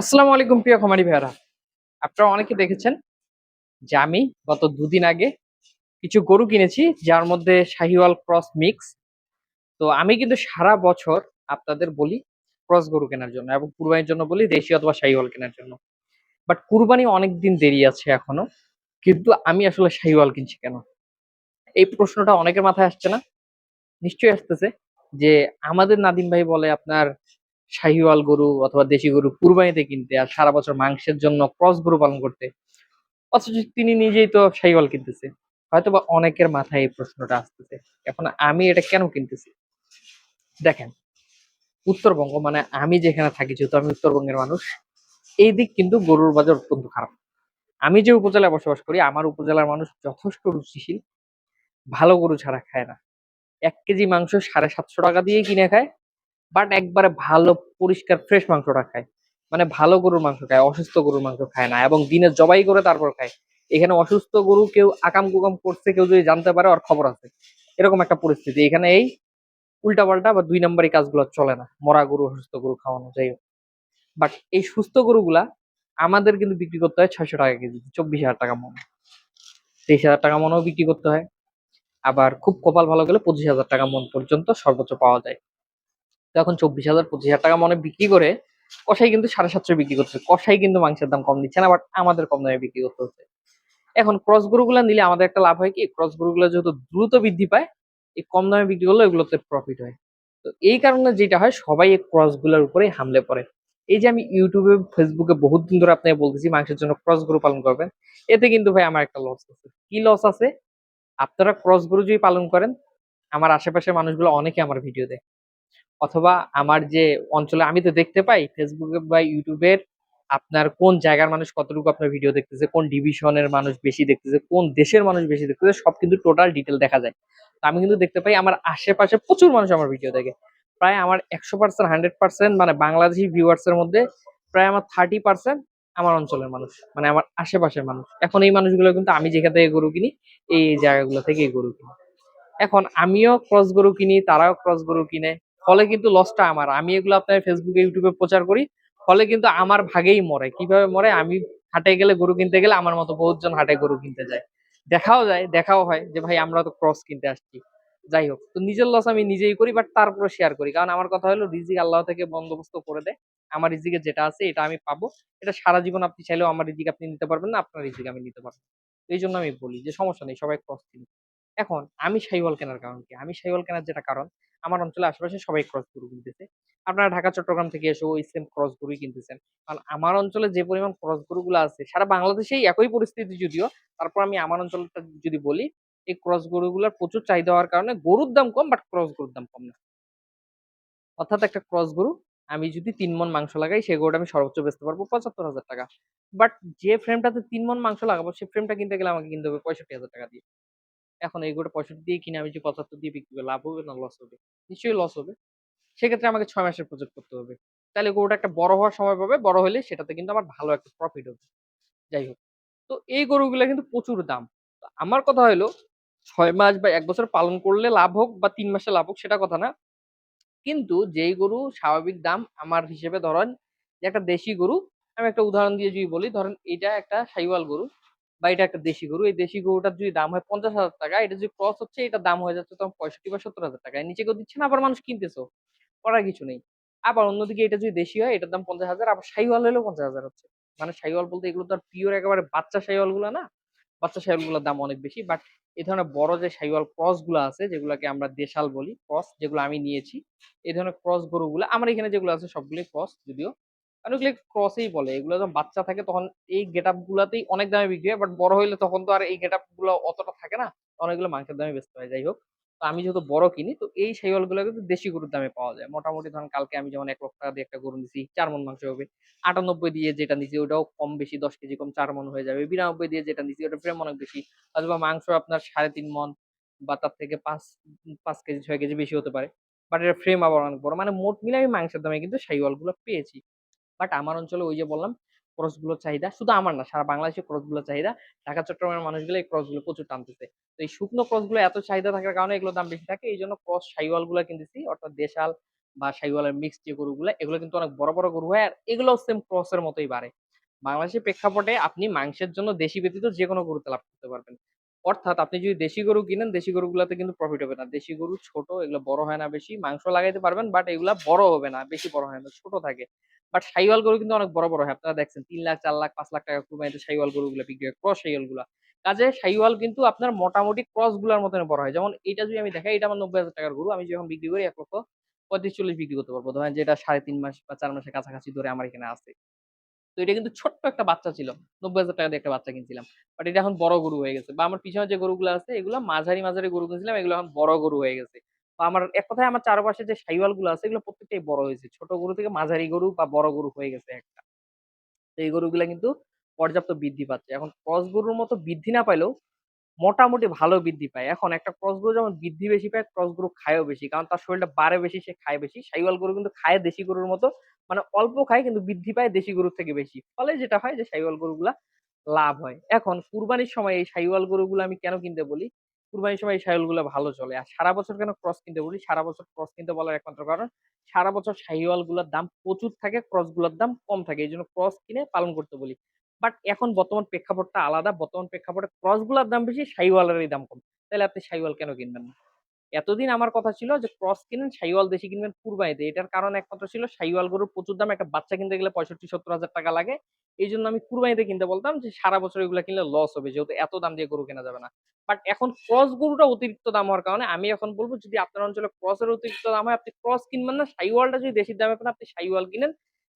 আসসালামু আলাইকুম প্রিয় খামারি ভাইয়ারা। আপনারা অনেকে দেখেছেন যে আমি গত দুদিন আগে কিছু গরু কিনেছি, যার মধ্যে শাহিওয়াল ক্রস মিক্স। তো আমি কিন্তু সারা বছর আপনাদের বলি ক্রস গরু কেনার জন্য এবং কুরবানির জন্য বলি দেশি অথবা শাহিওয়াল কেনার জন্য। বাট কুরবানি অনেক দিন দেরি আছে এখনও, কিন্তু আমি আসলে শাহিওয়াল কিনছি কেন? এই প্রশ্নটা অনেকের মাথায় আসছে না? নিশ্চয়ই আসতেছে যে আমাদের নাদিম ভাই বলে আপনার শাহিওয়াল গরু অথবা দেশি গরু কুরবানিতে কিনতে আর সারা বছর মাংসের জন্য ক্রস গরু পালন করতে। অথচ তিনি নিজেই তো শাহিওয়াল কিনতেছে। হয়তো বা অনেকের মাথায় এই প্রশ্নটা আসতেছে, এখন আমি এটা কেন কিনতেছি? দেখেন, উত্তরবঙ্গ মানে আমি যেখানে থাকি, যেহেতু আমি উত্তরবঙ্গের মানুষ, এই দিক কিন্তু গরুর বাজার অত্যন্ত খারাপ। আমি যে উপজেলায় বসবাস করি, আমার উপজেলার মানুষ যথেষ্ট রুচিশীল, ভালো গরু ছাড়া খায় না। এক কেজি মাংস সাড়ে সাতশো টাকা দিয়ে কিনে খায় বাট একবারে ভালো, পরিষ্কার ফ্রেশ মাংসটা খায়। মানে ভালো গরুর মাংস খায়, অসুস্থ গরুর মাংস খায় না এবং দিনে জবাই করে তারপর খায়। এখানে অসুস্থ গরু কেউ আকাম কুকাম করছে, কেউ যদি জানতে পারে আর খবর আছে। এরকম একটা পরিস্থিতি। এখানে এই উল্টাপাল্টা বা দুই নম্বরই কাজগুলো চলে না। মরা গরু, অসুস্থ গরু খাওয়ানো, যাই হোক। বাট এই সুস্থ গরুগুলা আমাদের কিন্তু বিক্রি করতে হয় ছয়শো টাকা কেজি, চব্বিশ হাজার টাকা মন। তেইশ হাজার টাকা মনেও বিক্রি করতে হয়। আবার খুব কপাল ভালো গেলে পঁচিশ হাজার টাকা মন পর্যন্ত সর্বোচ্চ পাওয়া যায়। তো এখন চব্বিশ হাজার, পঁচিশ হাজার টাকা মনে বিক্রি করে কষাই কিন্তু সাড়ে সাতশো বিক্রি করছে কষাই কিন্তু মাংসের দাম কম দিচ্ছে না বাট আমাদের কম দামে বিক্রি করতে হচ্ছে এখন ক্রস গরুগুলা নিলে আমাদের একটা লাভ হয় কি? ক্রস গরুগুলো যেহেতু দ্রুত বৃদ্ধি পায়, এই কম দামে বিক্রি করলে এগুলোতে প্রফিট হয়। তো এই কারণে যেটা হয়, সবাই এই ক্রসগুলোর উপরেই হামলে পড়ে। এই যে আমি ইউটিউবে, ফেসবুকে বহুত দিন ধরে আপনাকে বলতেছি, মাংসের জন্য ক্রস গরু পালন করবেন। এতে কিন্তু ভাই আমার একটা লস আছে। কি লস আছে? আপনারা ক্রস গরু যদি পালন করেন, আমার আশেপাশের মানুষগুলো অনেকে আমার ভিডিও দেখে অথবা আমার যে অঞ্চলে আমি তো দেখতে পাই ফেসবুকে বা ইউটিউবের আপনার কোন জায়গার মানুষ কতটুকু আপনার ভিডিও দেখতেছে, কোন ডিভিশনের মানুষ বেশি দেখতেছে, কোন দেশের মানুষ বেশি দেখতেছে, সব কিন্তু টোটাল ডিটেল দেখা যায়। তো আমি কিন্তু দেখতে পাই আমার আশেপাশে প্রচুর মানুষ আমার ভিডিও দেখে। প্রায় আমার একশো পার্সেন্ট হান্ড্রেড পার্সেন্ট মানে বাংলাদেশি ভিউয়ার্স এর মধ্যে প্রায় আমার থার্টি পার্সেন্ট আমার অঞ্চলের মানুষ মানে আমার আশেপাশের মানুষ। এখন এই মানুষগুলো কিন্তু আমি যেখান থেকে গরু কিনি, এই জায়গাগুলো থেকে গরু কিনি। এখন আমিও ক্রস গরু কিনি, তারাও ক্রস গরু কিনে। ফলে কিন্তু লসটা আমার। আমি এগুলো আপনার ফেসবুকে ইউটিউবে প্রচার করি, ফলে কিন্তু আমার ভাগেই মরে। কীভাবে মরে? আমি হাটে গেলে গরু কিনতে গেলে আমার মতো বহুতজন হাটে গরু কিনতে যায়। দেখাও যায়, দেখাও হয় যে, ভাই, আমরা তো ক্রস কিনতে আসছি। যাই হোক, তো নিজের লস আমি নিজেই করি বাট তারপরে শেয়ার করি। কারণ আমার কথা হলো, রিজিক আল্লাহ থেকে বন্দোবস্ত করে দেয়। আমার রিজিকে যেটা আছে, এটা আমি পাবো। এটা সারা জীবন আপনি চাইলেও আমার রিজিক আপনি নিতে পারবেন না, আপনার রিজিক আমি নিতে পারব। এই জন্য আমি বলি যে, সমস্যা নেই, সবাই ক্রস কিনি এখন আমি শাহিওয়াল কেনার কারণ কি? আমি শাহিওয়াল কেনার যেটা কারণ, আমার অঞ্চলে আশেপাশে সবাই ক্রস গরু কিনতেছে আপনারা ঢাকা, চট্টগ্রাম থেকে এসে ওই সেম ক্রস গরুই কিনতেছেন। কারণ আমার অঞ্চলে যে পরিমাণ ক্রস গরুগুলো আছে, সারা বাংলাদেশেই একই পরিস্থিতি যদিও, তারপর আমি আমার অঞ্চলটা যদি বলি, এই ক্রস গরুগুলোর প্রচুর চাহিদা হওয়ার কারণে গরুর দাম কম বাট ক্রস গরুর দাম কম না। অর্থাৎ একটা ক্রস গরু আমি যদি তিন মন মাংস লাগাই, সেই গরুটা আমি সর্বোচ্চ বেচতে পারব পঁচাত্তর হাজার টাকা। বাট যে ফ্রেমটাতে তিন মন মাংস লাগাবো, সেই ফ্রেমটা কিনতে গেলে আমাকে কিনতে হবে পঁয়ষট্টি হাজার টাকা দিয়ে। এখন এই গরুটা পঁয়ষট্টি দিয়ে কিনে আমি যে পঁচাত্তর দিয়ে বিক্রি করে লাভ হবে না লস হবে? নিশ্চয়ই লস হবে। সেক্ষেত্রে আমাকে ছয় মাসের প্রজেক্ট করতে হবে। তাহলে গরুটা একটা বড় হওয়ার সময় পাবে, বড় হলে সেটাতে কিন্তু আমার ভালো একটা প্রফিট হবে। যাই হোক, তো এই গরুগুলো কিন্তু প্রচুর দাম। আমার কথা হলো, ছয় মাস বা এক বছর পালন করলে লাভ হোক বা তিন মাসে লাভ হোক সেটা কথা না। কিন্তু যেই গরু স্বাভাবিক দাম আমার হিসেবে ধরেন যে একটা দেশি গরু, আমি একটা উদাহরণ দিয়ে যদি বলি, ধরেন এটা একটা সাইওয়াল গরু। বা এটা একটা দেশি গরু, এই দেশি গরুটার যদি দাম হয় পঞ্চাশ হাজার টাকা, এটা যদি ক্রস হচ্ছে, এটার দাম হয়ে যাচ্ছে তখন পঁয়ষট্টি বা সত্তর হাজার টাকা। নিচে কেউ দিচ্ছে না, আবার মানুষ কিনতেছো। করার কিছু নেই। আবার অন্যদিকে এটা যদি দেশি হয়, এটার দাম পঞ্চাশ হাজার, আবার সাইওয়াল হলেও পঞ্চাশ হাজার হচ্ছে। মানে সাইওয়াল বলতে এগুলো তো আর পিওর একেবারে বাচ্চা সাইওয়ালগুলো না। বাচ্চা সাইওয়ালগুলোর দাম অনেক বেশি। বাট এই ধরনের বড় যে সাইওয়াল ক্রসগুলো আছে, যেগুলোকে আমরা দেশাল বলি ক্রস যেগুলো আমি নিয়েছি, এই ধরনের ক্রস গরুগুলো, আমার এখানে যেগুলো আছে সবগুলোই ক্রস যদিও কারণ ক্রসেই বলে। এগুলো যখন বাচ্চা থাকে তখন এই গেট আপ গুলাতেই অনেক দামে বিক্রি হয় বাট বড় হইলে তখন তো আর এই গেট আপগুলো অতটা থাকে না, তখন এগুলো মাংসের দামে বেচতে হয়। যাই হোক, তো আমি যেহেতু বড় কিনি, তো এই শাহিওয়ালগুলো কিন্তু দেশি গরুর দামে পাওয়া যায়। মোটামুটি ধরুন কালকে আমি যেমন এক লক্ষ টাকা দিয়ে একটা গরু নিছি, চার মন মাংস হবে। আটানব্বই দিয়ে যেটা নিছি ওটাও কম বেশি, দশ কেজি কম চার মন হয়ে যাবে। বিরানব্বই দিয়ে যেটা নিছি ওটা ফ্রেম অনেক বেশি। অথবা মাংস আপনার সাড়ে তিন মন বা তার থেকে পাঁচ পাঁচ কেজি, ছয় কেজি বেশি হতে পারে। বাট এর ফ্রেম আবার অনেক বড়। মানে মোট মিলে আমি মাংসের দামে কিন্তু শাহিওয়ালগুলো পেয়েছি। বাট আমার অঞ্চলে ওই যে বললাম ক্রসগুলোর চাহিদা শুধু আমার না, সারা বাংলাদেশে ক্রসগুলোর চাহিদা। ঢাকা, চট্টগ্রামের মানুষগুলো এই ক্রসগুলো প্রচুর টানতেছে। তো এই শুকনো ক্রসগুলো এত চাহিদা থাকার কারণে এগুলো দাম বেশি থাকে। এই জন্য ক্রস সাইওয়ালগুলো কিনতেছি, অর্থাৎ দেশাল বা শাহিওয়ালের মিক্স যে গরুগুলা, এগুলো কিন্তু অনেক বড় বড় গরু হয় আর এগুলোও সেম ক্রসের মতোই বাড়ে। বাংলাদেশের প্রেক্ষাপটে আপনি মাংসের জন্য দেশি ব্যতীত যে কোনো গরুতে লাভ করতে পারবেন। অর্থাৎ আপনি যদি দেশি গরু কিনেন, দেশি গরুগুলাতে কিন্তু প্রফিট হবে না। দেশি গরু ছোট, এগুলো বড় হয় না বেশি, মাংস লাগাইতে পারবেন বাট এগুলা বড় হবে না, বেশি বড় হয় না, ছোট থাকে। বাট শাহিওয়াল গরু কিন্তু অনেক বড় বড় হয়। আপনারা দেখছেন, তিন লাখ, চার লাখ, পাঁচ লাখ টাকা কুরবানিতে শাহিওয়াল গরুগুলো, বিক্রি হয় ক্রস শাহিওয়ালগুলা কাজে শাহিওয়াল কিন্তু আপনার মোটামুটি ক্রসগুলার মতন বড় হয়। যেমন এটা যদি আমি দেখাই, এটা আমার নব্বই হাজার টাকার গরু। আমি যখন বিক্রি করি, এক লক্ষ পঁয়ত্রিশ চল্লিশ বিক্রি করতে পারব। ধরেন যেটা সাড়ে তিন মাস বা চার মাসের কাছাকাছি ধরে আমার এখানে আছে। তো এটা কিন্তু ছোট্ট একটা বাচ্চা ছিল। নব্বই হাজার টাকা দিয়ে একটা বাচ্চা কিনছিলাম। বাট এটা এখন বড় গরু হয়ে গেছে। বা আমার পিছনে যে গরুগুলো আছে, এগুলো মাঝারি মাঝারি গরু কিনছিলাম, এগুলো এখন বড় গরু হয়ে গেছে। আমার এক কথায় আমার চারপাশে যে সাইওয়ালগুলো আছে, এগুলো প্রত্যেকটাই বড় হয়েছে। ছোট গরু থেকে মাঝারি গরু বা বড় গরু হয়ে গেছে একটা। তো এই গরুগুলা কিন্তু পর্যাপ্ত বৃদ্ধি পাচ্ছে। এখন ক্রস গরুর মতো বৃদ্ধি না পাইলেও মোটামুটি ভালো বৃদ্ধি পায়। এখন একটা ক্রস গরু যেমন বৃদ্ধি বেশি পায়, ক্রস গরু খায়ও বেশি। কারণ তার শরীরটা বাড়ে বেশি, সে খায় বেশি। সাইওয়াল গরু কিন্তু খায় দেশি গরুর মতো। মানে অল্প খায় কিন্তু বৃদ্ধি পায় দেশি গরুর থেকে বেশি। ফলে যেটা হয় যে সাইওয়াল গরুগুলা লাভ হয়। এখন কুরবানির সময় এই সাইওয়াল গরুগুলো আমি কেন কিনতে বলি? কুরবানির সময় এই সাইওয়ালগুলো ভালো চলে। আর সারা বছর কেন ক্রস কিনতে বলি? সারা বছর ক্রস কিনতে বলার একমাত্র কারণ, সারা বছর শাহিওয়ালগুলোর দাম প্রচুর থাকে ক্রসগুলোর দাম কম থাকে। এই জন্য ক্রস কিনে পালন করতে বলি। বাট এখন বর্তমান প্রেক্ষাপটটা আলাদা। বর্তমান প্রেক্ষাপটে ক্রসগুলার দাম বেশি, শাহিওয়ালেরই দাম কম। তাহলে আপনি শাহিওয়াল কেন কিনবেন না? এতদিন আমার কথা ছিল যে, ক্রস কিনেন শাহিওয়াল দেশি কিনবেন, কুরবানিতে। এটার কারণ একমাত্র ছিল শাহিওয়াল গরুর প্রচুর দাম, একটা বাচ্চা কিনতে গেলে পঁয়ষট্টি, সত্তর হাজার টাকা লাগে। এই জন্য আমি কুরবানিতে কিনতে বলতাম যে, সারা বছর এগুলো কিনলে লস হবে, যেহেতু এত দাম দিয়ে গরু কেনা যাবে না। বাট এখন ক্রস গরুটা অতিরিক্ত দাম হওয়ার কারণে আমি এখন বলব, যদি আপনার অঞ্চলে ক্রসের অতিরিক্ত দাম হয়, আপনি ক্রস কিনবেন না শাহিওয়ালটা যদি দেশির দামে পান, আপনি শাহিওয়াল কিনেন,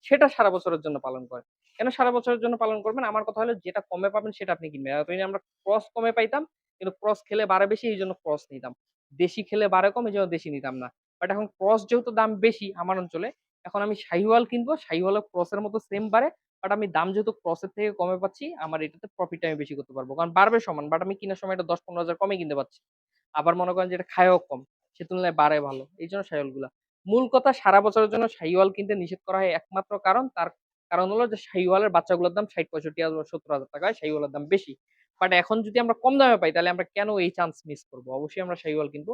সেটা সারা বছরের জন্য পালন করেন। কেন সারা বছরের জন্য পালন করবেন? আমার কথা হলো যেটা কমে পাবেন, সেটা আপনি কিনবেন। আমরা ক্রস কমে পাইতাম, কিন্তু ক্রস খেলে বাড়ে বেশি এই জন্য ক্রস নিতাম। দেশি খেলে বাড়ে কম, এই জন্য দেশি নিতাম না। বাট এখন ক্রস যেহেতু দাম বেশি আমার অঞ্চলে, এখন আমি শাহিওয়াল কিনবো শাহিওয়াল ক্রসের মতো সেম বাড়ে বাট আমি দাম যেহেতু ক্রসের থেকে কমে পাচ্ছি, আমার এটাতে প্রফিট আমি বেশি করতে পারব। কারণ বাড়বে সমান বাট আমি কেনার সময় এটা দশ পনেরো হাজার কমে কিনতে পারছি। আবার মনে করেন যেটা খায়ও কম, সে তুলনায় বাড়ে ভালো। এই জন্য শাহিওয়ালগুলা মূল কথা, সারা বছরের জন্য শাহিওয়াল কিনতে নিষেধ করা হয় একমাত্র কারণ, তার কারণ হলো যে শাহিওয়ালের বাচ্চাগুলোর দাম ষাট পঁয়ষট্টি হাজার, সত্তর হাজার টাকা শাহিওয়ালের দাম বেশি। বাট এখন যদি আমরা কম দামে পাই, তাহলে আমরা কেন এই চান্স মিস করব? অবশ্যই আমরা শাহিওয়াল কিনবো।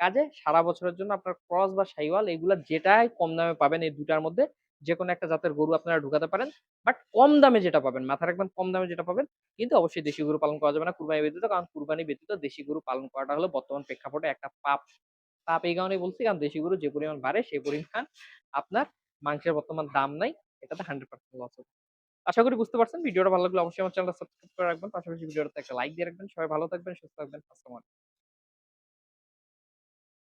কাজে সারা বছরের জন্য আপনার ক্রস বা শাহিওয়াল এগুলা যেটাই কম দামে পাবেন এই দুটার মধ্যে যে কোনো একটা জাতের গরু আপনারা ঢুকাতে পারেন। বাট কম দামে যেটা পাবেন, মাথা রাখবেন, কম দামে যেটা পাবেন, কিন্তু অবশ্যই দেশি গরু পালন করা যাবে না, কুরবানি ব্যতীত, কারণ কুরবানি ব্যতীত দেশি গরু পালন করাটা হলো বর্তমান প্রেক্ষাপটে একটা পাপ। পাপ এই কারণে বলছি, কারণ দেশি গরু যে পরিমাণ বাড়ে সেই পরিমাণ আপনার মাংসের বর্তমান দাম নাই, এটাতে হান্ড্রেড পার্সেন্ট লস হবে। আশা করি বুঝতে পারছেন। ভিডিওটা ভালো লাগলে অবশ্যই আমার চ্যানেলটা সাবস্ক্রাইব করে রাখবেন। পাশাপাশি ভিডিওটাতে একটা লাইক দিয়ে রাখবেন। সবাই ভালো থাকবেন, সুস্থ থাকবেন। আসসালামু আলাইকুম।